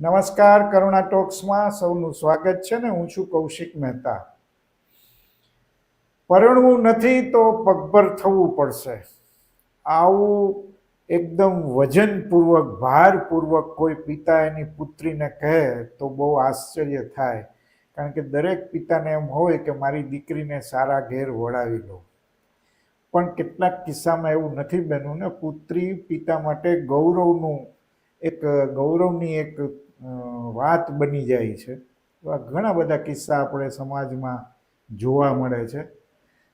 નમસ્કાર, કરુણા ટોક્સમાં સૌનું સ્વાગત છે ને હું છું કૌશિક મહેતા. પરણવું નથી તો પગભર થવું પડશે. આવું એકદમ વજનપૂર્વક, ભારપૂર્વક કોઈ પિતા એની પુત્રીને કહે તો બહુ આશ્ચર્ય થાય. કારણ કે દરેક પિતાને એમ હોય કે મારી દીકરીને સારા ઘેર વળાવી લો. પણ કેટલાક કિસ્સામાં એવું નથી બન્યું ને પુત્રી પિતા માટે ગૌરવનું એક, ગૌરવની એક વાત બની જાય છે. એવા ઘણા બધા કિસ્સા આપણે સમાજમાં જોવા મળે છે.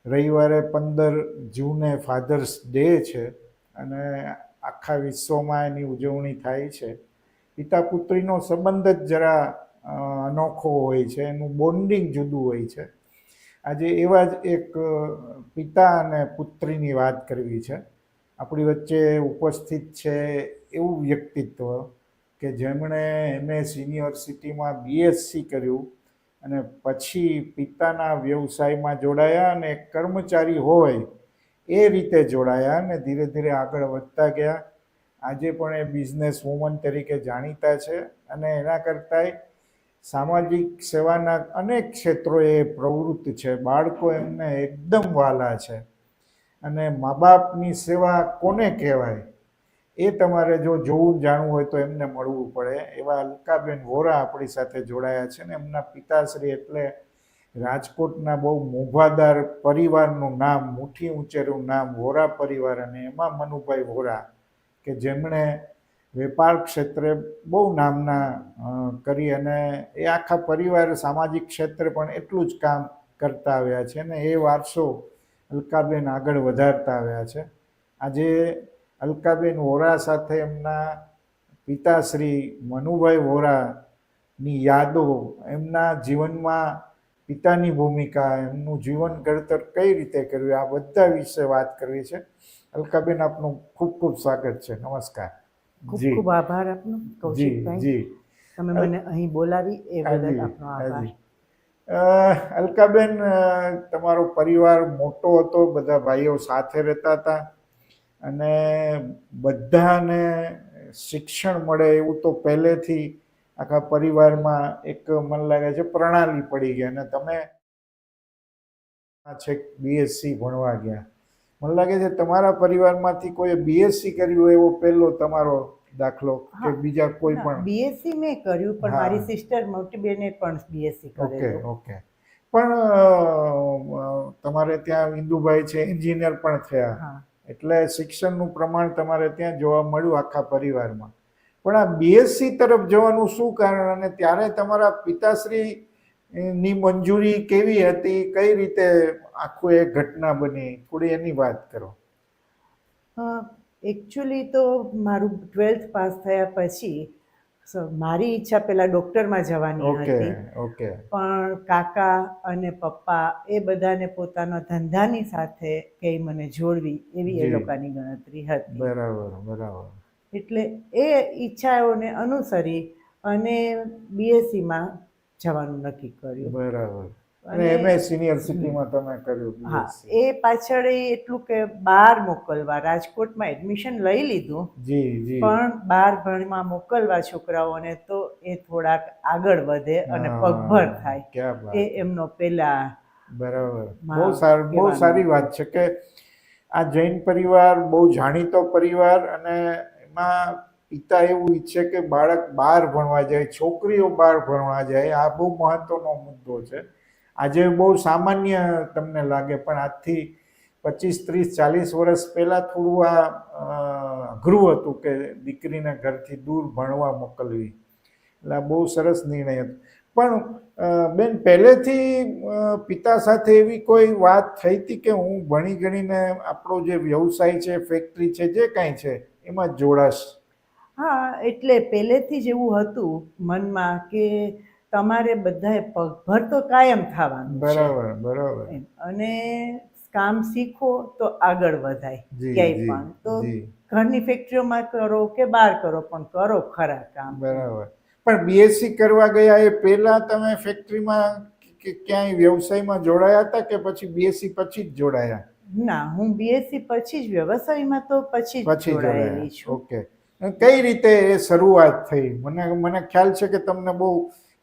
રવિવારે પંદર જૂને ફાધર્સ ડે છે અને આખા વિશ્વમાં એની ઉજવણી થાય છે. પિતા પુત્રીનો સંબંધ જ જરા અનોખો હોય છે. એનું બોન્ડિંગ જુદું હોય છે. આજે એવા જ એક પિતા અને પુત્રીની વાત કરવી છે. આપણી વચ્ચે ઉપસ્થિત છે એવું વ્યક્તિત્વ કે જેમણે એમએસ યુનિવર્સિટીમાં બીએસસી કર્યું અને પછી પિતાના વ્યવસાયમાં જોડાયા અને કર્મચારી હોય એ રીતે જોડાયા અને ધીરે ધીરે આગળ વધતા ગયા. આજે પણ એ બિઝનેસ વુમન તરીકે જાણીતા છે અને એના કરતાંય સામાજિક સેવાના અનેક ક્ષેત્રોએ પ્રવૃત્ત છે. બાળકો એમને એકદમ વાલા છે. અને મા બાપની સેવા કોને કહેવાય? એ તમારે જો જોવું, જાણવું હોય તો એમને મળવું પડે. એવા અલકાબેન વોરા આપણી સાથે જોડાયા છે ને એમના પિતાશ્રી એટલે રાજકોટના બહુ મોભાદાર પરિવારનું નામ, મુઠ્ઠી ઉંચેરું નામ વોરા પરિવાર અને એમાં મનુભાઈ વોરા, કે જેમણે વેપાર ક્ષેત્રે બહુ નામના કરી અને એ આખા પરિવાર સામાજિક ક્ષેત્રે પણ એટલું જ કામ કરતા આવ્યા છે અને એ વારસો અલકાબેન આગળ વધારતા આવ્યા છે. આજે અલકાબેન વોરા સાથે એમના પિતાશ્રી મનુભાઈ વોરાની યાદો એમના જીવનમાં પિતાની ભૂમિકા, એમનું જીવન ઘડતર કઈ રીતે કર્યું, આ બધા વિશે વાત કરવી છે. અલકાબેન આપનું ખૂબ ખૂબ સ્વાગત છે. નમસ્કાર. ખૂબ ખૂબ આભાર આપનો. કૌશિકભાઈ તમે મને અહીં બોલાવી એ બદલ આપનો આભાર. અલકાબેન તમારો પરિવાર મોટો હતો બધા ભાઈઓ સાથે રહેતા હતા. અને બધાને શિક્ષણ મળે એવું તો પહેલેથી આખા પરિવારમાં એક મને લાગે છે પ્રણાલી પડી ગઈ. અને તમે છેક બીએસસી ભણવા ગયા. મને લાગે છે તમારા પરિવારમાંથી કોઈ બીએસસી કર્યું એવો પહેલો તમારો દાખલો કે બીજા કોઈ પણ? બીએસસી મેં કર્યું પણ મારી સિસ્ટર મોટી બેને પણ બીએસસી ઓકે કરેલું. ઓકે પણ તમારે ત્યાં ઇન્દુભાઈ છે એન્જિનિયર પણ થયા. એટલે શિક્ષણનું પ્રમાણ તમારે ત્યાં જોવા મળ્યું આખા પરિવારમાં. પણ આ બીએસસી તરફ જવાનું શું કારણ? અને ત્યારે તમારા પિતાશ્રી ની મંજૂરી કેવી હતી? કઈ રીતે આખું એ ઘટના બની? થોડી એની વાત કરો. એકચ્યુઅલી તો મારું ટ્વેલ્થ પાસ થયા પછી મારી ઈચ્છા પહેલાં ડૉક્ટરમાં જવાની હતી. ઓકે. પણ કાકા અને પપ્પા એ બધાને પોતાના ધંધાની સાથે કંઈ મને જોડવી એવી એ લોકોની ગણતરી હતી. બરાબર બરાબર. એટલે એ ઈચ્છાઓને અનુસરી અને બીએસસીમાં જવાનું નક્કી કર્યું. બરાબર. અને અને- સિનિયર સિટીમાં તમે કર્યું હા એ પાછળ એટલું કે બહાર મોકલવા રાજકોટમાં એડમિશન લઈ લીધું. જી જી. પણ બહાર ભણમાં મોકલવા છોકરાઓને તો એ થોડાક આગળ વધે અને પગભર થાય. એ એમનો પેલા બરાબર. બહુ સારું બહુ સારી વાત છે કે આ જૈન પરિવાર બહુ જાણીતો પરિવાર અને એમાં પિતા એવું ઈચ્છે કે બાળક બહાર ભણવા જાય, છોકરીઓ બહાર ભણવા જાય, આ બહુ મહત્વનો મુદ્દો છે. આજે બહુ સામાન્ય તમને લાગે, પણ આજથી પચીસ, ત્રીસ, ચાલીસ વર્ષ પહેલાં થોડું આ અઘરું હતું કે દીકરીને ઘરથી દૂર ભણવા મોકલવી. એટલે આ બહુ સરસ નિર્ણય હતો. પણ બેન, પહેલેથી પિતા સાથે એવી કોઈ વાત થઈ હતી કે હું ભણી ગણીને આપણો જે વ્યવસાય છે, ફેક્ટરી છે, જે કાંઈ છે, એમાં જોડાશ? હા એટલે પહેલેથી જ એવું હતું મનમાં કે તમારે બધાએ પગભર તો કાયમ થવાનું બરાબર બરાબર. અને કામ શીખો તો આગળ વધાય ક્યાંય પણ. તો ઘરની ફેક્ટરીઓમાં કરો કે બહાર કરો પણ કરો ખરા કામ. બરાબર. પણ બીએસસી કરવા ગયા એ પહેલા તમે ફેક્ટરીમાં કે ક્યાંય વ્યવસાયમાં જોડાયા હતા કે પછી બીએસસી પછી જ જોડાયા? ના હું બીએસસી પછી જ વ્યવસાયમાં તો પછી જ જોડાયેલી છું. ઓકે. કઈ રીતે એ શરૂઆત થઈ? મને મને ખ્યાલ છે કે તમને બહુ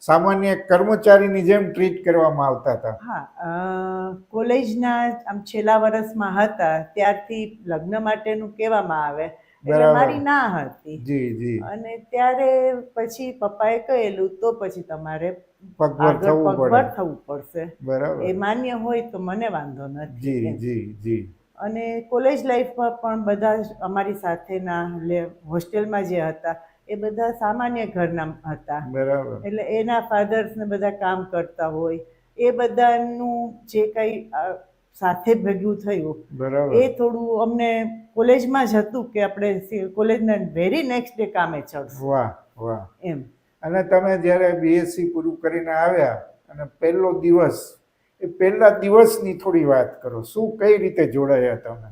સામાન્ય કર્મચારીની જેમ ટ્રીટ કરવામાં આવતા હતા. હા કોલેજના આમ છેલ્લા વર્ષમાં હતા ત્યારથી લગ્ન માટેનું કહેવામાં આવે. એટલે મારી ના હતી. જી જી. અને ત્યારે પછી પપ્પાએ કહેલું તો પછી તમારે પગભર થવું પડશે. બરાબર. એ માન્ય હોય તો મને વાંધો નથી જી જી જી. અને કોલેજ લાઈફમાં પણ બધા અમારી સાથેના એટલે હોસ્ટેલમાં જે હતા એ બધા સામાન્ય ઘરના હતા. બરાબર. એટલે એના ફાધર્સ ને બધા કામ કરતા હોય એ બધાનું જે કંઈ સાથે ભેગું થયું બરાબર. એ થોડું અમને કોલેજમાં જ હતું કે આપણે કોલેજના વેરી નેક્સ્ટ ડે કામે ચડશું. વાહ વાહ. એમ. અને તમે જ્યારે બીએસસી પૂરું કરીને આવ્યા અને પહેલો દિવસ એ પહેલા દિવસની થોડી વાત કરો. શું કઈ રીતે જોડાયા તમે?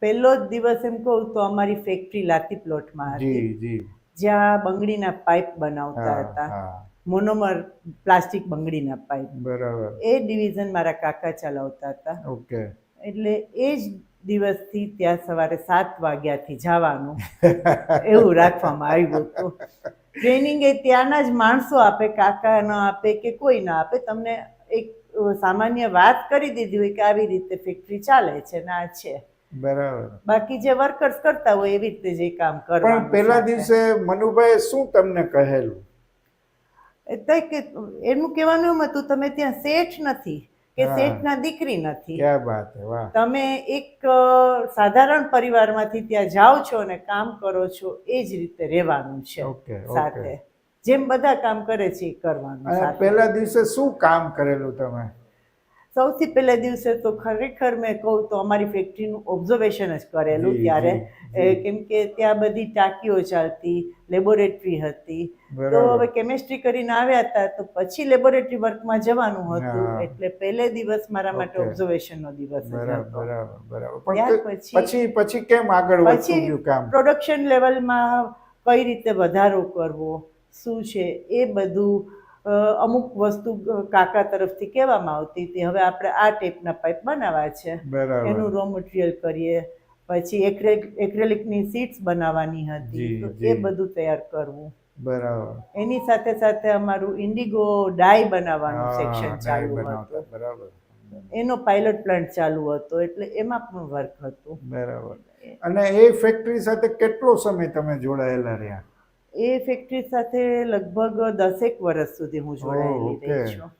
પહેલો જ દિવસ એમ કહું તો અમારી ફેક્ટરી લાતી પ્લોટમાં હતી. જ્યાં બંગડીના પાઇપ બનાવતા હતા. મોનોમર પ્લાસ્ટિક બંગડીના પાઇપ બરાબર. એ ડિવિઝન મારા કાકા ચલાવતા હતા. ઓકે. એટલે એ જ દિવસથી ત્યાં સવારે સાત વાગ્યાથી જવાનું એવું રાખવામાં આવ્યું હતું. ટ્રેનિંગ એ ત્યાંના જ માણસો આપે કાકા ન આપે કે કોઈ ના આપે. તમને એક સામાન્ય વાત કરી દીધી હોય કે આવી રીતે ફેક્ટરી ચાલે છે ના છે. બરાબર. બાકી જે વર્કર્સ કરતા હોય એવી રીતે જે કામ પણ પહેલા દિવસે મનુભાઈ શું તમને કહેલું? એટલે કે એનું કહેવાનું એમ હતું તમે ત્યાં શેઠ નથી કે. શેઠના દીકરી નથી. તમે એક સાધારણ પરિવારમાંથી ત્યાં જાઓ છો અને કામ કરો છો એ જ રીતે રહેવાનું છે સાથે. જેમ બધા કામ કરે છે એ કરવાનું પહેલા દિવસે શું કામ કરેલું તમે? સૌથી પહેલા દિવસે તો ખરેખર મેં કહું તો અમારી ફેક્ટરીનું ઓબ્ઝર્વેશન જ કરેલું ત્યારે. કેમ કે ત્યાં બધી ટાંકીઓ ચાલતી લેબોરેટરી હતી. તો હવે કેમેસ્ટ્રી કરીને આવ્યા હતા તો પછી લેબોરેટરી વર્કમાં જવાનું હતું. એટલે પહેલે દિવસ મારા માટે ઓબ્ઝર્વેશનનો દિવસ ત્યાર પછી- પછી કેમ આગળ પછી પ્રોડક્શન લેવલમાં કઈ રીતે વધારો કરવો? શું છે એ બધું અમુક વસ્તુ કાકા તરફથી કહેવામાં આવતી હતી. હવે આપણે આ ટાઈપના પાઇપ બનાવવા છે. એનું રો મટીરિયલ કરીએ. પછી એક્રે એક્રેલિકની સીટ્સ બનાવવાની હતી. તો એ બધું તૈયાર કરવું. બરાબર. એની સાથે સાથે અમારું ઇન્ડિગો ડાય બનાવવાનું સેક્શન ચાલુ હતું. બરાબર. એનો પાયલટ પ્લાન્ટ ચાલુ હતો એટલે એમાં પણ વર્ક હતું. બરાબર. અને એ ફેક્ટરી સાથે કેટલો સમય તમે જોડાયેલા રહ્યા? એ ફેક્ટરી સાથે લગભગ દસેક વર્ષ સુધી હું જોડાયેલી. રહી છું.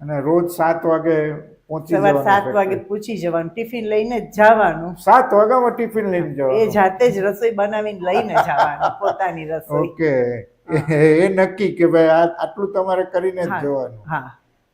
અને રોજ સાત વાગે પહોંચી જવાનું સાત વાગે પૂછી જવાનું ટિફિન લઈને જ જવાનું. સાત વાગ્યામાં ટિફિન લઈને એ જાતે જ રસોઈ બનાવીને લઈને જવાનું પોતાની રસોઈ. ઓકે. એ નક્કી કે ભાઈ આટલું તમારે કરીને જ. જવાનું. હા.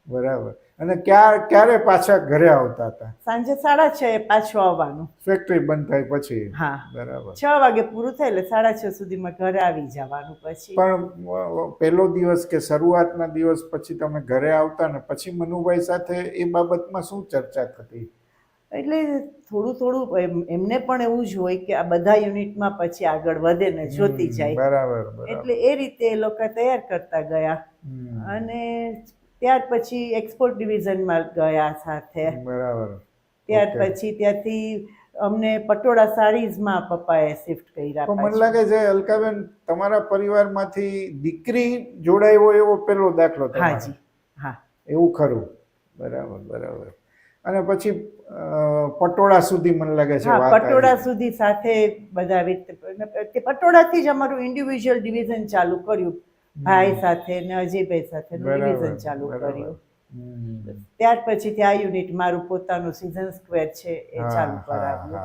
બરાબર. અને ક્યારે ક્યારે પાછા ઘરે આવતા હતા? સાંજે સાડા છ એ પાછું આવવાનું. ફેક્ટરી બંધ થાય પછી? હા. બરાબર. છ વાગે પૂરું થાય એટલે સાડા છ સુધીમાં ઘરે આવી જવાનું પછી. પણ પહેલો દિવસ કે શરૂઆતના દિવસ પછી તમે ઘરે આવતા ને પછી મનુભાઈ સાથે એ બાબતમાં શું ચર્ચા થતી? એટલે થોડું થોડું એમને પણ એવું જ હોય કે આ બધા યુનિટમાં પછી આગળ વધે ને જોતી જાય. બરાબર એટલે એ રીતે એ લોકો તૈયાર કરતા ગયા. અને ત્યાર પછી એક્સપોર્ટ ડિવિઝનમાં ગયા સાથે. બરાબર. ત્યાર પછી ત્યાંથી અમને પટોળા સાડીઝમાં પપ્પાએ શિફ્ટ કર્યા મને લાગે છે અલકાબેન તમારા પરિવારમાંથી દીકરી જોડાયો એવો પહેલો દાખલો. હાજી હા એવું ખરું. બરાબર બરાબર. અને પછી પટોળા સુધી મને લાગે છે. પટોળા સુધી સાથે બધા રીતે પટોળાથી જ અમારું ઇન્ડિવિજ્યુઅલ ડિવિઝન ચાલુ કર્યું. ભાઈ સાથે ને અજયભાઈ સાથે બરાબર, ડિવિઝન ચાલુ કર્યું. ત્યાર પછી આ યુનિટ મારું પોતાનું સીઝન સ્ક્વેર છે એ ચાલુ કરાવ્યું.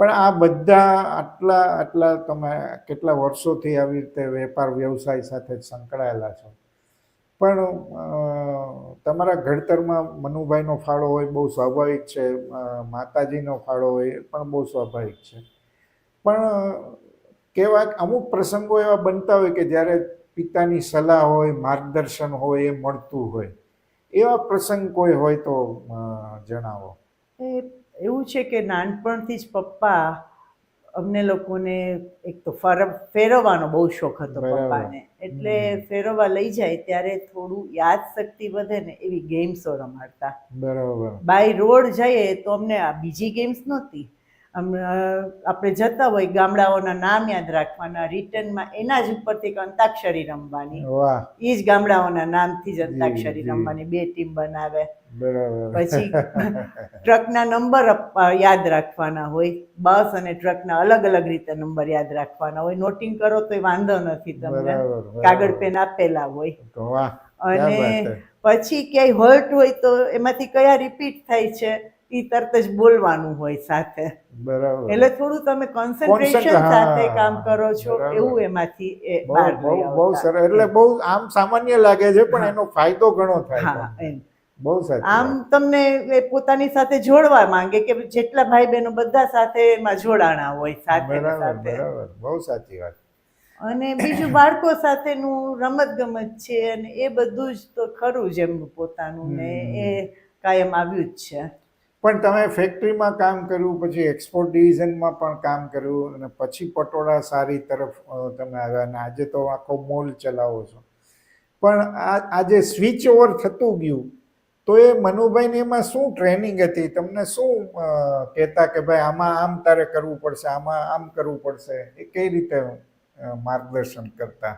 પણ આ બધા આટલા આટલા તમે કેટલા વર્ષોથી આવી રીતે વેપાર વ્યવસાય સાથે સંકળાયેલા છો. પણ તમારા ઘડતરમાં મનુભાઈનો ફાળો હોય બહુ સ્વાભાવિક છે માતાજીનો ફાળો હોય પણ બહુ સ્વાભાવિક છે. પણ કેવા અમુક પ્રસંગો એવા બનતા હોય કે જ્યારે પિતાની સલાહ હોય માર્ગદર્શન હોય એ મળતું હોય. એવા પ્રસંગ કોઈ હોય તો જણાવો. એ એવું છે કે નાનપણથી જ પપ્પા અમને લોકોને એક તો ફર ફેરવવાનો બહુ શોખ હતો પપ્પાને. એટલે ફેરવવા લઈ જાય ત્યારે થોડું યાદ શક્તિ વધે ને એવી ગેમ્સો રમાડતા. બરાબર. બાય રોડ જઈએ તો અમને આ બીજી ગેમ્સ નહોતી. આપણે જતા હોય ગામડાઓના નામ યાદ રાખવાના રિટર્નમાં એના જ ઉપરથી અંતાક્ષરી રમવાની. એ જ ગામડાઓના નામથી જ અંતાક્ષરી રમવાની. બે ટીમ બનાવે. પછી ટ્રકના નંબર યાદ રાખવાના હોય. બસ અને ટ્રકના અલગ અલગ રીતે નંબર યાદ રાખવાના હોય. નોટિંગ કરો તો વાંધો નથી તમને. કાગળ પેન આપેલા હોય. અને પછી ક્યાંય હોલ્ટ હોય તો એમાંથી કયા રિપીટ થાય છે? એ તરત જ બોલવાનું હોય સાથે. બરાબર. એટલે થોડું તમે કોન્સન્ટ્રેશન સાથે કામ કરો છો એવું એમાંથી એ બહુ બહુ. સરસ. એટલે બહુ આમ સામાન્ય લાગે છે પણ એનો ફાયદો ઘણો થાય હા બહુ સાચી આમ તમને એ પોતાની સાથે જોડવા માંગે કે જેટલા ભાઈ બહેનો બધા સાથે એમાં જોડાણા હોય સાથે સાથે. બરાબર. બહુ સાચી વાત. અને બીજું બાળકો સાથેનું રમત ગમત છે અને એ બધું જ તો ખરું જ એમનું પોતાનું ને એ કાયમ આવ્યું જ છે. પણ તમે ફેક્ટરીમાં કામ કર્યું, પછી એક્સપોર્ટ ડિવિઝનમાં પણ કામ કર્યું અને પછી પટોળા સારી તરફ તમે આવ્યા અને આજે તો આખો મોલ ચલાવો છો. પણ આ, આજે સ્વિચ ઓવર થતું ગયું, તો એ મનુભાઈને એમાં શું ટ્રેનિંગ હતી? તમને શું કહેતા કે ભાઈ આમાં આમ તારે કરવું પડશે, આમાં આમ કરવું પડશે? એ કઈ રીતે માર્ગદર્શન કરતા?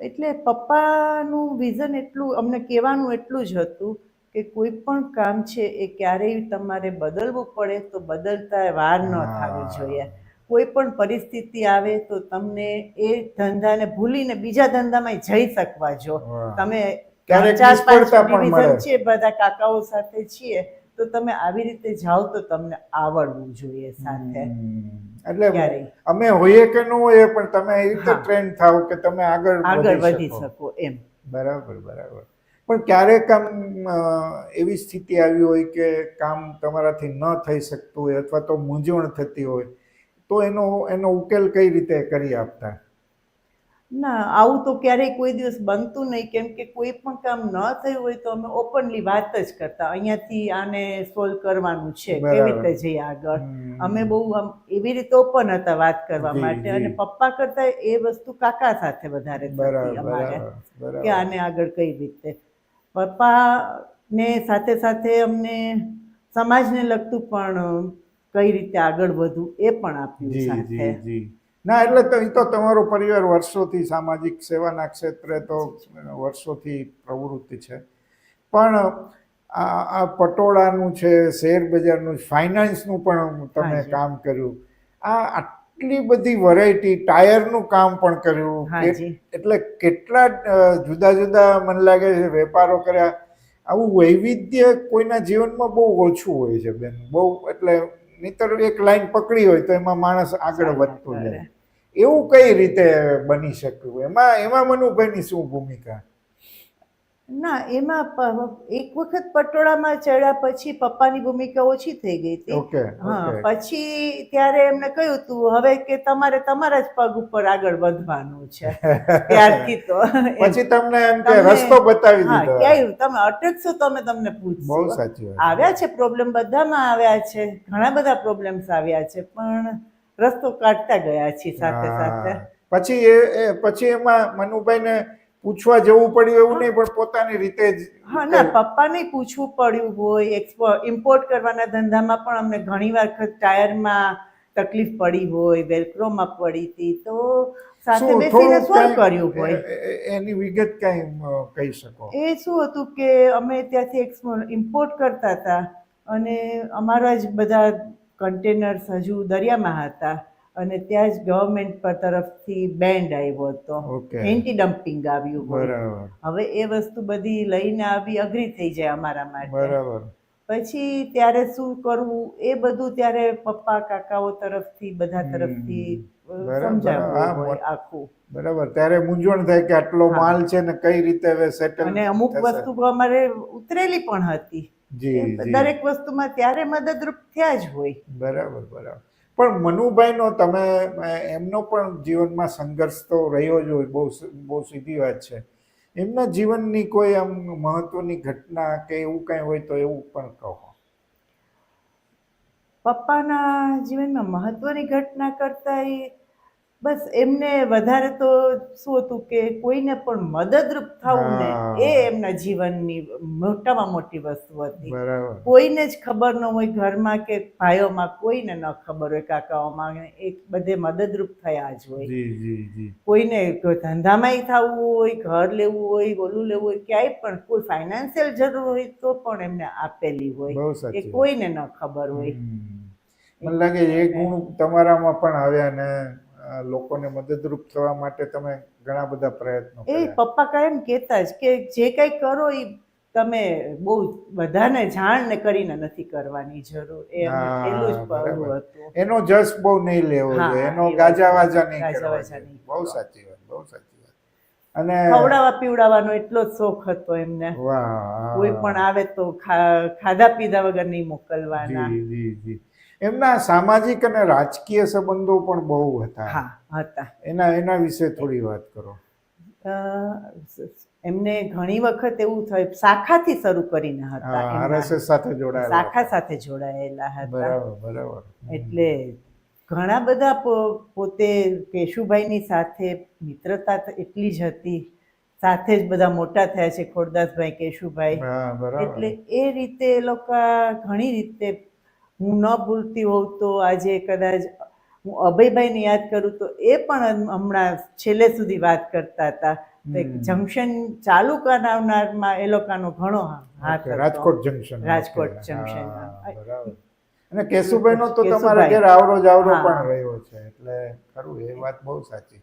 એટલે પપ્પાનું વિઝન એટલું, અમને કહેવાનું એટલું જ હતું કે કોઈ પણ કામ છે એ ક્યારેય તમારે બદલવું પડે તો બદલતા વાર ન થવી જોઈએ. કોઈ પણ પરિસ્થિતિ આવે તો તમને એ ધંધાને ભૂલીને બીજા ધંધામાં જઈ શકવા જો. તમે ચાર પાંચ. છે બધા કાકાઓ સાથે છીએ તો તમે આવી રીતે જાઓ તો તમને આવડવું જોઈએ સાથે. એટલે. અમે હોઈએ કે ન હોઈએ પણ તમે એ રીતે. ટ્રેન્ડ થાવ કે તમે આગળ આગળ વધી શકો એમ. બરાબર બરાબર. પણ ક્યારેક આમ એવી સ્થિતિ આવી હોય કે કામ તમારાથી ન થઈ શકતું હોય અથવા તો મૂંઝવણ થતી હોય તો એનો એનો ઉકેલ કઈ રીતે કરી આપતા? ના આવું તો ક્યારેય કોઈ દિવસ બનતું નહીં. કેમ કે કોઈ પણ કામ ન થયું હોય તો અમે ઓપનલી વાત જ કરતા. અહીંયાથી આને સોલ્વ કરવાનું છે. કેવી રીતે જઈએ આગળ? અમે બહુ આમ એવી રીતે ઓપન હતા વાત કરવા માટે. અને પપ્પા કરતા એ વસ્તુ કાકા સાથે વધારે બરાબર અમારે કે આને આગળ કઈ રીતે પપ્પા ને સાથે સાથે અમને સમાજને લગતું પણ કઈ રીતે આગળ વધવું એ પણ આપ્યું સાથે. ના એટલે તો એ તો તમારો પરિવાર વર્ષોથી સામાજિક સેવાના ક્ષેત્રે તો વર્ષોથી પ્રવૃત્તિ છે. પણ આ આ પટોળાનું છે શેર બજારનું ફાઇનાન્સનું પણ તમે. કામ કર્યું. આ આટલી બધી વેરાયટી ટાયરનું કામ પણ કર્યું. એટલે કેટલા જુદા જુદા મને લાગે છે વેપારો કર્યા. આવું વૈવિધ્ય કોઈના જીવનમાં બહુ ઓછું હોય છે બેન. બહુ એટલે નહીતર એક લાઈન પકડી હોય તો એમાં માણસ આગળ વધતો. જાય. એવું કઈ રીતે બની શક્યું? એમાં એમાં મનુભાઈની શું ભૂમિકા? ના એમાં એક વખત પટોળામાં ચડ્યા પછી પપ્પાની ભૂમિકા ઓછી થઈ ગઈ હતી. હા પછી ત્યારે એમને કહ્યું તું હવે કે તમારે તમારા જ પગ ઉપર આગળ વધવાનું છે. ત્યારથી તો પછી તમને એમ કે રસ્તો બતાવી દીધો. ક્યાંય તમે અટકશો તો અમે તમને બહુ પૂછશું સાચી આવ્યા છે પ્રોબ્લેમ બધામાં આવ્યા છે ઘણા બધા પ્રોબ્લેમ્સ આવ્યા છે પણ રસ્તો કાઢતા ગયા છીએ સાથે સાથે. પછી એ એ પછી એમાં મનુભાઈને પૂછવા જવું પડ્યું એવું નહીં પણ પોતાની રીતે જ હા ના પપ્પાને પૂછવું પડ્યું હોય એક્સપોર્ટ ઇમ્પોર્ટ કરવાના ધંધામાં પણ અમને ઘણી વખત ટાયરમાં તકલીફ પડી હોય વેલક્રોમાં પડી હતી તો સાથે બેસીને શું કર્યું હોય? એની વિગત કઈ કહી શકો? એ શું હતું કે અમે ત્યાંથી ઇમ્પોર્ટ કરતા હતા અને અમારા જ બધા કન્ટેનર્સ હજુ દરિયામાં હતા. અને ત્યાં જ ગવર્મેન્ટ પર તરફથી બેન્ડ આવ્યો હતો. એન્ટી ડમ્પિંગ આવ્યું બરાબર. હવે એ વસ્તુ બધી લઈને આવી અઘરી થઈ જાય અમારા માટે. બરાબર. પછી ત્યારે શું કરવું? એ બધું ત્યારે પપ્પા કાકાઓ તરફથી બધા તરફથી આખું. બરાબર. ત્યારે મૂંઝવણ થાય કે આટલો માલ છે ને કઈ રીતે હવે સેટલ અને અમુક વસ્તુ અમારે ઉતરેલી પણ હતી. દરેક વસ્તુમાં ત્યારે મદદરૂપ થયા જ હોય. બરાબર બરાબર. પણ મનુભાઈનો તમે એમનો પણ જીવનમાં સંઘર્ષ તો રહ્યો જ હોય, બહુ બહુ સીધી વાત છે. એમના જીવનની કોઈ આમ મહત્વની ઘટના કે એવું કંઈ હોય તો એવું પણ કહો. પપ્પાના જીવનમાં મહત્વની ઘટના કરતાં એ બસ એમને વધારે તો શું હતું કે કોઈને પણ મદદરૂપ થવું ને એ એમના જીવનની મોટામાં મોટી વસ્તુ હતી. કોઈને જ ખબર ન હોય ઘરમાં કે ભાઈઓમાં કોઈને ન ખબર હોય કાકાઓમાં એક બધે મદદરૂપ થયા જ હોય. કોઈને કોઈ ધંધામાંય થવું હોય ઘર લેવું હોય ઓલું લેવું હોય ક્યાંય પણ કોઈ ફાઇનાન્શિયલ જરૂર હોય તો પણ એમને આપેલી હોય એ કોઈને ન ખબર હોય. મને લાગે એ ગુણ તમારામાં પણ આવ્યા ને લોકોને મદદરૂપ થવા માટે તમે ઘણા બધા પ્રયત્નો એ પપ્પા કાયમ કહેતા જ કે જે કંઈ કરો એ તમે બહુ બધાને જાણ ને કરીને નથી કરવાની જરૂર. એ જ. હતું. એનો જસ બહુ નહીં લેવો જોઈએ. એનો એ ગાજા વાત. વાજા નહીં બહુ સાચી વાત બહુ સાચી વાત. અને ખવડાવવા પીવડાવવાનો એટલો જ શોખ હતો એમને. કોઈ પણ આવે તો ખાધા પીધા વગર નહીં મોકલવાના. જી જી જી. એમના સામાજિક અને રાજકીય સંબંધો પણ બહુ હતા. હા હતા. એના એના વિશે થોડી વાત કરો. એમને ઘણી વખત એવું થયું શાખાથી શરૂ કરીને હતા આરએસએસ સાથે જોડાયેલા શાખા સાથે જોડાયેલા હતા. બરાબર બરાબર. એટલે ઘણા બધા પોતે કેશુભાઈની સાથે મિત્રતા તો એટલી જ હતી. સાથે જ બધા મોટા થયા છે ખોડદાસભાઈ કેશુભાઈ. એટલે એ રીતે એ લોકો ઘણી રીતે હું ન ભૂલતી હોઉં તો આજે કદાચ હું અભયભાઈને યાદ કરું તો એ પણ હમણાં છેલ્લે સુધી વાત કરતા હતા. જંકશન ચાલુ કરાવનારમાં એ લોકોનો ઘણો હાથ રાજકોટ જંકશન. રાજકોટ જંકશન, અને કેશુભાઈનો તો તમારા ઘેર આવરો જાવરો. પણ રહ્યો છે એટલે ખરું એ વાત બહુ સાચી.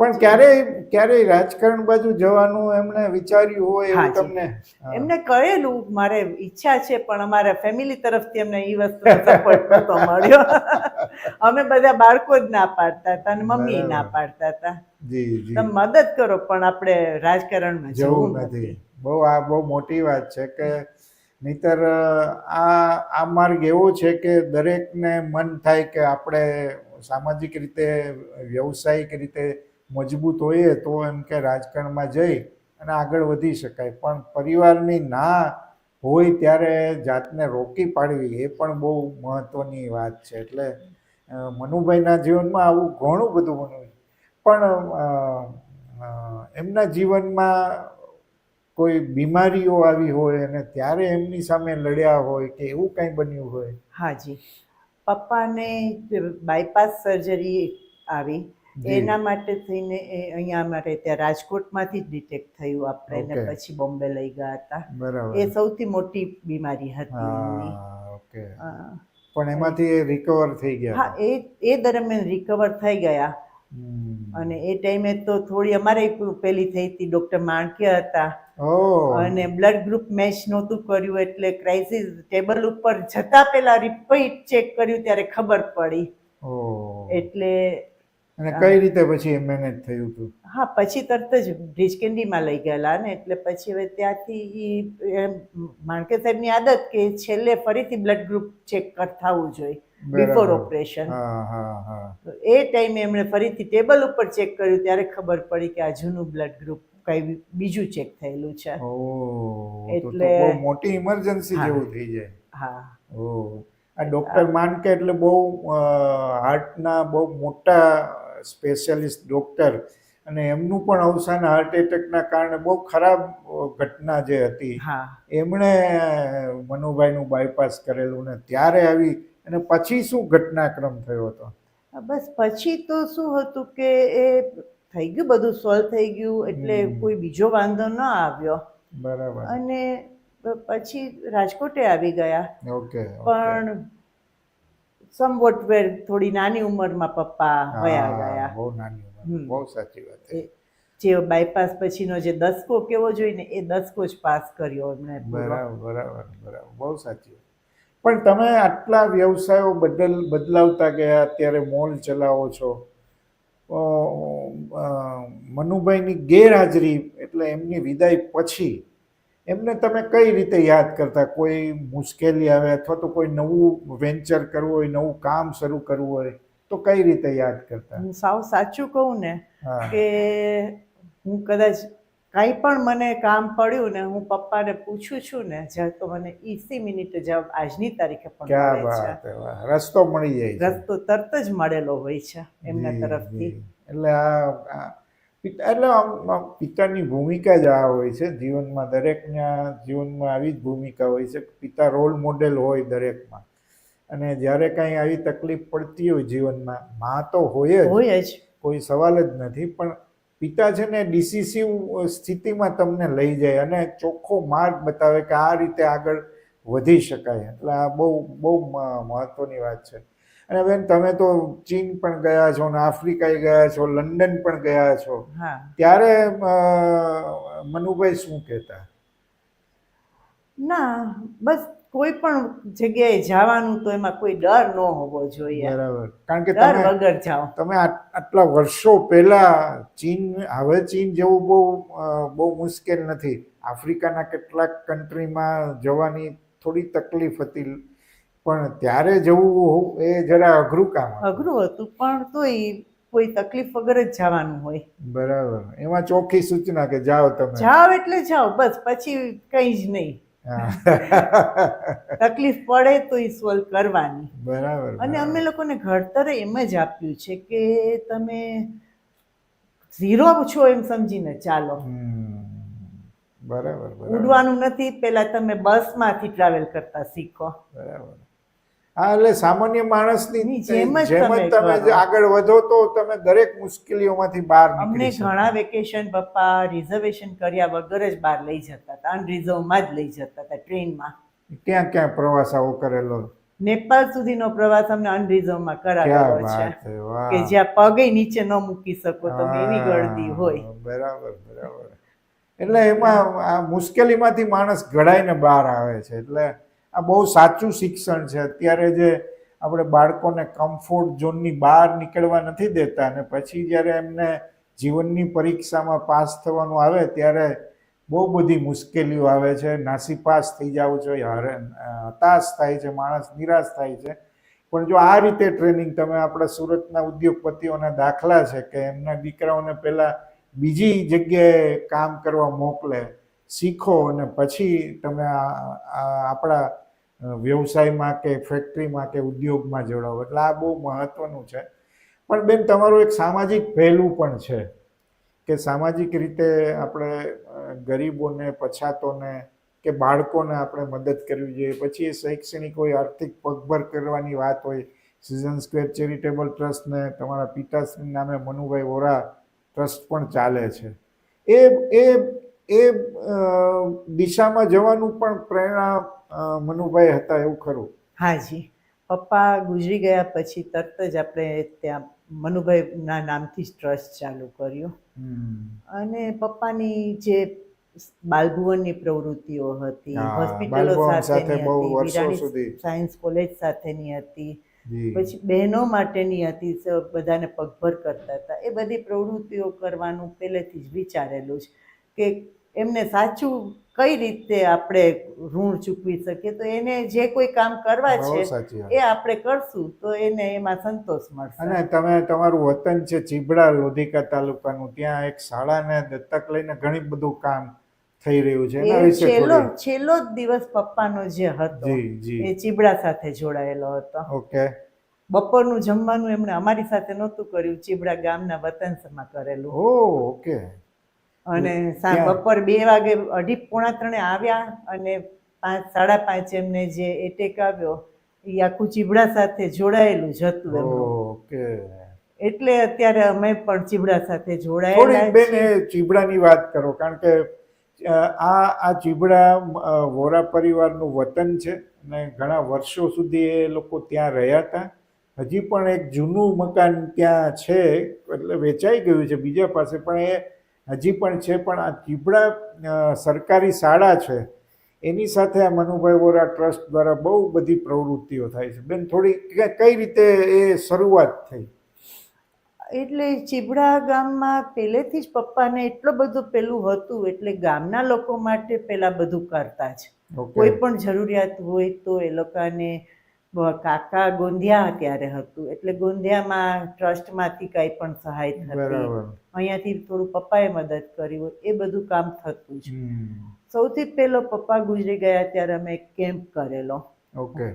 પણ ક્યારેય ક્યારેય રાજકારણ બાજુ જવાનું એમણે વિચાર્યું હોય એવું તમને? એમને કહેલું મારે ઈચ્છા છે પણ અમારા ફેમિલી તરફથી એમને એ વસ્તુ સપોર્ટ નતો મળ્યો. અમે બધા બાળકો જ ના પાડતા હતા અને મમ્મી ના પાડતા હતા. જી જી. તમે મદદ કરો પણ આપણે રાજકારણમાં જવું જવું નથી. નથી. બહુ આ બહુ મોટી વાત છે કે નહીતર આ આ માર્ગ એવો છે કે દરેકને મન થાય કે આપણે સામાજિક રીતે વ્યવસાયિક રીતે મજબૂત હોઈએ તો એમ કે રાજકારણમાં જઈ અને આગળ વધી શકાય. પણ પરિવારની ના હોય ત્યારે જાતને રોકી પાડવી એ પણ બહુ મહત્ત્વની વાત છે. એટલે મનુભાઈના જીવનમાં આવું ઘણું બધું બન્યું પણ એમના જીવનમાં કોઈ બીમારીઓ આવી હોય અને ત્યારે એમની સામે લડ્યા હોય કે એવું કંઈ બન્યું હોય? હાજી પપ્પાને બાયપાસ સર્જરી આવી. એના માટે થઈને એ અહીંયા અમારે ત્યાં રાજકોટમાંથી જ ડિટેક્ટ થયું આપણે. ને પછી બોમ્બે લઈ ગયા હતા. એ સૌથી મોટી બીમારી હતી ઓકે. પણ એમાંથી એ રિકવર થઈ ગયા. હા એ એ દરમિયાન રિકવર થઈ ગયા. અને એ ટાઈમે તો થોડી અમારે પેલી થઈ હતી ડોક્ટર માણક્ય હતા. અને બ્લડ ગ્રુપ મેચ નહોતું કર્યું એટલે ક્રાઇસિસ ટેબલ ઉપર જતા પહેલા રિપીટ ચેક કર્યું ત્યારે ખબર પડી. એટલે અને કઈ રીતે પછી એ મેનેજ થયું હતું? હા પછી તરત જ બ્રિજ કેન્ડીમાં લઈ ગયેલા ને એટલે પછી હવે ત્યાંથી માણકે સાહેબની આદત કે છેલ્લે ફરીથી બ્લડ ગ્રુપ ચેક થવું જોઈએ બિફોર ઓપરેશન એ ટાઈમે એમણે ફરીથી ટેબલ ઉપર ચેક કર્યું ત્યારે ખબર પડી કે આ જૂનું બ્લડ ગ્રુપ કઈ બીજું ચેક થયેલું છે. એટલે- મોટી ઇમરજન્સી. જેવું થઈ જાય. હા. આ ડોક્ટર માનકે એટલે બહુ હાર્ટના બહુ મોટા સ્પેશિયાલિસ્ટ ડૉક્ટર અને એમનું પણ અવસાન હાર્ટ એટેકના કારણે બહુ ખરાબ ઘટના જે હતી હા. એમણે મનુભાઈનું બાયપાસ કરેલું ને ત્યારે આવી અને પછી શું ઘટનાક્રમ થયો હતો? બસ પછી તો શું હતું કે એ થઈ ગયું બધું સોલ્વ થઈ ગયું એટલે કોઈ બીજો વાંધો ન આવ્યો. બરાબર. અને પછી રાજકોટે આવી ગયા. ઓકે. પણ સમવોટ વેર થોડી નાની ઉંમરમાં પપ્પા વયા ગયા. બહુ નાની ઉંમર. બહુ સાચી વાત છે. જે બાયપાસ પછીનો જે દસકો કેવો જોઈએ ને એ દસકો જ પાસ કર્યો એમણે બરાબર બરાબર બરાબર. બહુ સાચી વાત. પણ તમે આટલા વ્યવસાયો બદલ બદલાવતા ગયા અત્યારે મોલ ચલાવો છો. મનુભાઈની ગેરહાજરી એટલે એમની વિદાય પછી એમને તમે કઈ રીતે યાદ કરતા? કોઈ મુશ્કેલી આવે અથવા તો કોઈ નવું વેન્ચર કરવું હોય નવું કામ શરૂ કરવું હોય તો કઈ રીતે યાદ કરતા? હું સાવ સાચું કહું ને કે હું કદાચ કાંઈ પણ મને કામ પડ્યું ને હું પપ્પાને પૂછું છું ને જ્યારે તો મને ઈસી મિનિટે જવાબ આજની તારીખે પણ. રસ્તો મળી જાય રસ્તો તરત જ મળેલો હોય છે એમના તરફથી. એટલે આ પિતા એટલે પિતાની ભૂમિકા જ આ હોય છે. જીવનમાં દરેકના જીવનમાં આવી જ ભૂમિકા હોય છે. પિતા રોલ મોડેલ હોય દરેકમાં. અને જ્યારે કાંઈ આવી તકલીફ પડતી હોય જીવનમાં માં તો હોય જ. હોય જ. કોઈ સવાલ જ નથી. પણ પિતા છે ને ડિસિસિવ સ્થિતિમાં તમને લઈ જાય અને ચોખ્ખો માર્ગ બતાવે કે આ રીતે આગળ વધી શકાય. એટલે આ બહુ બહુ મહત્વની વાત છે. અને બેન તમે તો ચીન પણ ગયા છો ને આફ્રિકા ગયા છો લંડન પણ ગયા છો. ત્યારે મનુભાઈ શું કહેતા? ના બસ કોઈ પણ જગ્યાએ જવાનું તો એમાં કોઈ ડર ન હોવો જોઈએ. બરાબર. કારણ કે તમે વગર જાઓ. તમે આટ- આટલા વર્ષો પહેલા ચીન હવે ચીન જવું બહુ બહુ મુશ્કેલ નથી. આફ્રિકાના કેટલાક કન્ટ્રીમાં જવાની થોડી તકલીફ હતી. પણ ત્યારે જવું એ જરા અઘરું કામ અઘરું હતું પણ તોય કોઈ તકલીફ વગર જ જવાનું હોય. બરાબર. એમાં ચોખ્ખી સૂચના કે જાઓ તમે. જાઓ એટલે જાઓ બસ પછી કંઈ જ નહીં. તકલીફ પડે તો એ સોલ્વ કરવાની. બરાબર અને અમે લોકોને ઘડતરે એમ જ આપ્યું છે કે તમે ઝીરો છો એમ સમજીને ચાલો. બરાબર ઉડવાનું નથી પહેલા તમે બસમાંથી ટ્રાવેલ કરતા શીખો. બરાબર. હા એટલે સામાન્ય માણસની જેમ જ તમે આગળ વધો તો તમે દરેક મુશ્કેલીઓમાંથી બહાર અમને ઘણા વેકેશન પપ્પા રિઝર્વેશન કર્યા વગર જ બહાર લઈ જતા હતા અનરિઝર્વમાં જ લઈ જતા હતા ટ્રેનમાં ક્યાં ક્યાં પ્રવાસ આવો કરેલો? નેપાળ સુધીનો પ્રવાસ અમને અનરિઝર્વમાં કરાવેલો છે. કે જ્યાં પગે નીચે ન મૂકી શકો તો એવી ગળદી હોય. બરાબર બરાબર. એટલે એમાં આ મુશ્કેલીમાંથી માણસ ઘડાઈને બહાર આવે છે એટલે આ બહુ સાચું શિક્ષણ છે. અત્યારે જે આપણે બાળકોને કમ્ફર્ટ ઝોનની બહાર નીકળવા નથી દેતા અને પછી જ્યારે એમને જીવનની પરીક્ષામાં પાસ થવાનું આવે ત્યારે બહુ બધી મુશ્કેલીઓ આવે છે. નાસીપાસ થઈ જાવ છો, હરે હતાશ થાય છે, માણસ નિરાશ થાય છે. પણ જો આ રીતે ટ્રેનિંગ તમે આપણા સુરતના ઉદ્યોગપતિઓના દાખલા છે કે એમના દીકરાઓને પહેલાં બીજી જગ્યાએ કામ કરવા મોકલે શીખો અને પછી તમે આપણા વ્યવસાયમાં કે ફેક્ટરીમાં કે ઉદ્યોગમાં જોડાવો એટલે આ બહુ મહત્વનું છે. પણ બેન, તમારું એક સામાજિક પહેલું પણ છે કે સામાજિક રીતે આપણે ગરીબોને, પછાતોને કે બાળકોને આપણે મદદ કરવી જોઈએ. પછી એ શૈક્ષણિક હોય, આર્થિક પગભર કરવાની વાત હોય, સિઝન સ્ક્વેર ચેરિટેબલ ટ્રસ્ટને, તમારા પિતાશ્રી નામે મનુભાઈ વોરા ટ્રસ્ટ પણ ચાલે છે. એ એ એ દિશામાં જવાનું પણ પ્રેરણા મનુભાઈ હતા એવું ખરું? હાજી પપ્પા ગુજરી ગયા પછી તરત જ આપણે ત્યાં મનુભાઈના નામથી જ ટ્રસ્ટ ચાલુ કર્યું. અને પપ્પાની જે બાલભુવનની પ્રવૃત્તિઓ હતી હોસ્પિટલો સાથે સાથેની હતી. સાયન્સ કોલેજ સાથેની હતી. પછી બહેનો માટેની હતી બધાને પગભર કરતા હતા. એ બધી પ્રવૃત્તિઓ કરવાનું પહેલેથી જ વિચારેલું છે કે એમને સાચું કઈ રીતે આપણે ઋણ ચૂકવી શકીએ? તો એને જે કોઈ કામ કરવા છે એ આપણે કરશું તો એને એમાં સંતોષ મળશે. અને તમે તમારું વતન છે ચીબડા લોધિકા તાલુકાનું ત્યાં એક શાળાને દત્તક લઈને ઘણી બધું કામ થઈ રહ્યું છે. એના વિશે છેલ્લો છેલ્લો જ દિવસ પપ્પાનો જે હતો એ ચીબડા સાથે જોડાયેલો હતો. ઓકે. બપોરનું જમવાનું એમણે અમારી સાથે નહોતું કર્યું ચીબડા ગામના વતનસમાં કરેલું. ઓ ઓકે. અને બપોર બે વાગે અઢી પોણા ત્રણે આવ્યા અને પાંચ સાડા પાંચ એમને જે એટેક આવ્યો એ આખું ચીબડા સાથે જોડાયેલું જ હતું ઓકે. એટલે અત્યારે અમે પણ ચીબડા સાથે જોડાયેલા બેન એ ચીબડાની વાત કરો કારણ કે આ આ ચીબડા વોરા પરિવારનું વતન છે અને ઘણા વર્ષો સુધી એ લોકો ત્યાં રહ્યા હતા. હજી પણ એક જૂનું મકાન ત્યાં છે એટલે વેચાઈ ગયું છે બીજા પાસે પણ એ હજી પણ છે પણ આ ચીબડા સરકારી શાળા છે એની સાથે આ મનુભાઈ વોરા ટ્રસ્ટ દ્વારા બહુ બધી પ્રવૃત્તિઓ થાય છે. બેન થોડી કઈ રીતે એ શરૂઆત થઈ? એટલે ચીબડા ગામમાં પહેલેથી જ પપ્પાને એટલો બધું પેલું હતું એટલે ગામના લોકો માટે પેલા બધું કરતા જ. કોઈ પણ જરૂરિયાત હોય તો એ લોકોને કાકા ગોંધિયા ત્યારે હતું એટલે ગોંધિયામાં ટ્રસ્ટમાંથી કંઈ પણ સહાય થતી અહીંયાથી થોડું પપ્પાએ મદદ કરી હોય એ બધું કામ થતું છે સૌથી પહેલો પપ્પા ગુજરી ગયા ત્યારે અમે કેમ્પ કરેલો. ઓકે.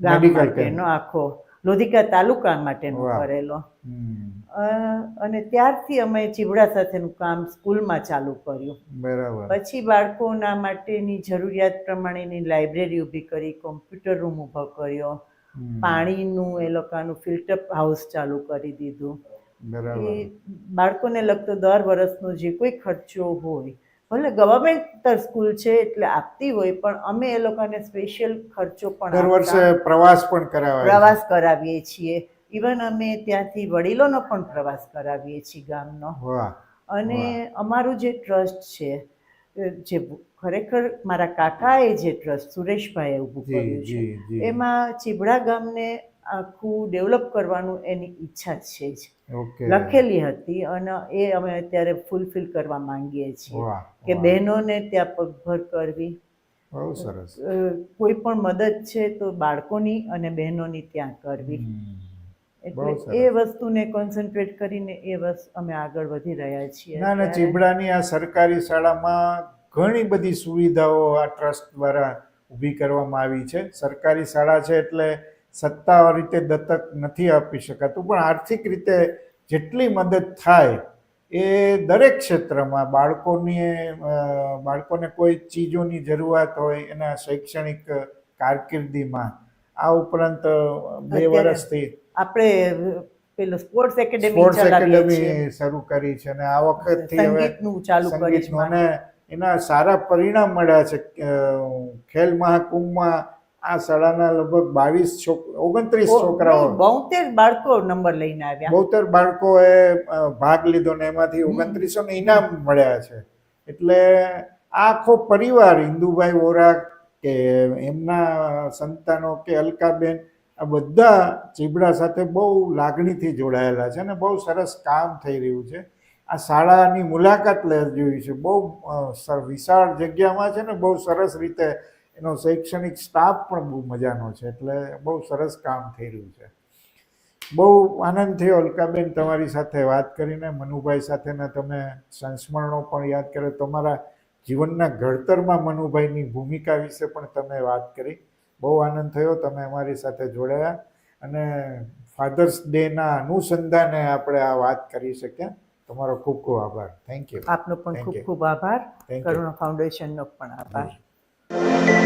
ગામ માટેનો આખો લોધિકા તાલુકા માટેનો. કરેલો. અને ત્યારથી અમે ચીવડા સાથેનું કામ સ્કૂલમાં ચાલુ કર્યું. બરાબર. પછી બાળકોના માટેની જરૂરિયાત પ્રમાણેની લાઇબ્રેરી ઊભી કરી કોમ્પ્યુટર રૂમ ઊભો કર્યો. પાણીનું એ લોકોનું ફિલ્ટર હાઉસ ચાલુ કરી દીધું. એ બાળકોને લગતો દર વર્ષનો જે કોઈ ખર્ચો હોય ભલે ગવર્મેન્ટ સ્કૂલ છે એટલે આપતી હોય પણ અમે એ લોકોને સ્પેશિયલ ખર્ચો પણ દર વર્ષે પ્રવાસ પણ કરાવાય પ્રવાસ કરાવીએ છીએ. ઇવન અમે ત્યાંથી વડીલોનો પણ પ્રવાસ કરાવીએ છીએ ગામનો. અને અમારું જે ટ્રસ્ટ છે જે ખરેખર મારા કાકાએ જે ટ્રસ્ટ સુરેશભાઈએ ઊભું કર્યું છે એમાં ચીબડા ગામને આખું ડેવલપ કરવાનું એની ઈચ્છા છે જ. લખેલી હતી અને એ અમે અત્યારે ફૂલફિલ કરવા માંગીએ છીએ. કે. બહેનોને ત્યાં પગભર કરવી. બહુ સરસ. કોઈ પણ મદદ છે તો બાળકોની અને બહેનોની ત્યાં કરવી. એટલે એ વસ્તુને કોન્સન્ટ્રેટ કરીને એ વસ્તુ અમે આગળ વધી રહ્યા છીએ ના ના ચીબડાની આ સરકારી શાળામાં ઘણી બધી સુવિધાઓ આ ટ્રસ્ટ દ્વારા ઊભી કરવામાં આવી છે. સરકારી શાળા છે એટલે સત્તા રીતે દત્તક નથી આપી શકાતું પણ આર્થિક રીતે જેટલી મદદ થાય એ દરેક ક્ષેત્રમાં બાળકોની બાળકોને કોઈ ચીજોની જરૂરિયાત હોય એના શૈક્ષણિક કારકિર્દીમાં. આ ઉપરાંત બે વર્ષથી આપણે પેલું સ્પોર્ટ્સ એકેડેમી સ્પોર્ટ્સ એકેડેમી શરૂ કરી છે અને આ વખતથી હવે ચાલુ કરી છે અને એના સારા પરિણામ મળ્યા છે ખેલ મહાકુંભમાં આ શાળાના લગભગ બાવીસ ઓગણત્રીસ છોકરાઓ બોતેર બાળકો નંબર લઈને આવ્યા. બોતેર બાળકોએ ભાગ લીધો ને એમાંથી ઓગણત્રીસો ને ઇનામ મળ્યા છે. એટલે આખો પરિવાર ઇન્દુભાઈ વોરા કે એમના સંતાનો કે અલકાબેન આ બધા ચીબડા સાથે બહુ લાગણીથી જોડાયેલા છે અને બહુ સરસ કામ થઈ રહ્યું છે. આ શાળાની મુલાકાત લેવી છે. બહુ વિશાળ જગ્યામાં છે ને બહુ સરસ રીતે એનો શૈક્ષણિક સ્ટાફ પણ બહુ મજાનો છે એટલે બહુ સરસ કામ થઈ રહ્યું છે. બહુ આનંદ થયો અલકાબેન તમારી સાથે વાત કરીને. મનુભાઈ સાથેના તમે સંસ્મરણો પણ યાદ કર્યો. તમારા જીવનના ઘડતરમાં મનુભાઈની ભૂમિકા વિશે પણ તમે વાત કરી. બહુ આનંદ થયો. તમે અમારી સાથે જોડાયા અને ફાધર્સ ડેના અનુસંધાને આપણે આ વાત કરી શક્યા. તમારો ખૂબ ખૂબ આભાર. થેન્ક યુ આપનો પણ ખૂબ ખૂબ આભાર. કરુણા ફાઉન્ડેશનનો પણ આભાર.